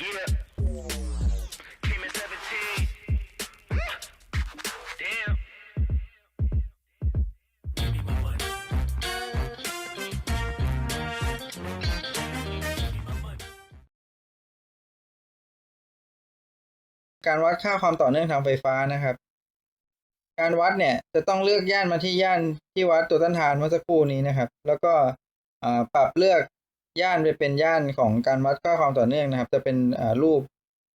การวัดค่าความต่อเนื่องทางไฟฟ้านะครับ การวัดเนี่ยจะต้องเลือกย่านมาที่ย่านที่วัดตัวต้านทานเมื่อสักครู่นี้นะครับ แล้วก็ปรับเลือก ย่านไปเป็นย่านของการวัดค่าความต่อเนื่องนะครับ จะเป็นรูป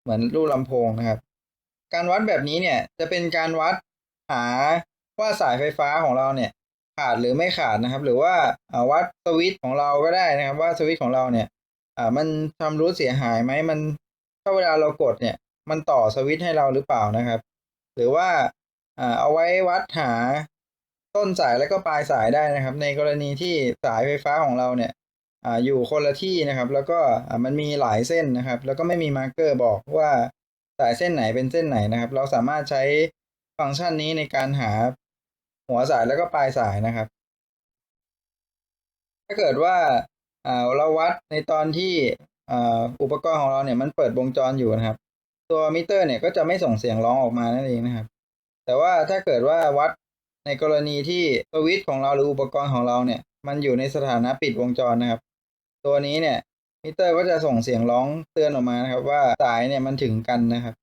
เหมือนรูปลำโพงนะครับ การวัดแบบนี้เนี่ยจะเป็นการวัดหาว่าสายไฟฟ้าของเราเนี่ยขาดหรือไม่ขาดนะครับ หรือว่าวัดสวิตช์ของเราก็ได้นะครับ ว่าสวิตช์ของเราเนี่ยมันชำรุดเสียหายไหมมันถ้าเวลาเรากดเนี่ยมันต่อสวิตช์ให้เราหรือเปล่านะครับ หรือว่าเอาไว้วัดหาต้นสายและก็ปลายสายได้นะครับ ในกรณีที่สายไฟฟ้าของเราเนี่ย อยู่คนละที่นะครับ แล้วก็มันมีหลายเส้นนะครับ แล้วก็ไม่มีมาร์กเกอร์บอกว่าสายเส้นไหนเป็นเส้นไหนนะครับ เราสามารถใช้ฟังก์ชันนี้ในการหาหัวสายแล้วก็ปลายสายนะครับ ถ้าเกิดว่าเราวัดในตอนที่อุปกรณ์ของเราเนี่ยมันเปิดวงจรอยู่นะครับ ตัวมิเตอร์เนี่ยก็จะไม่ส่งเสียงร้องออกมานั่นเองนะครับ แต่ว่าถ้าเกิดว่าวัดในกรณีที่สวิตช์ของเราหรืออุปกรณ์ของเราเนี่ย มันอยู่ในสถานะปิดวงจรนะครับ ตัวนี้เนี่ยมิเตอร์ก็จะส่งเสียงร้องเตือนออกมานะครับ ว่าสายเนี่ยมันถึงกันนะครับ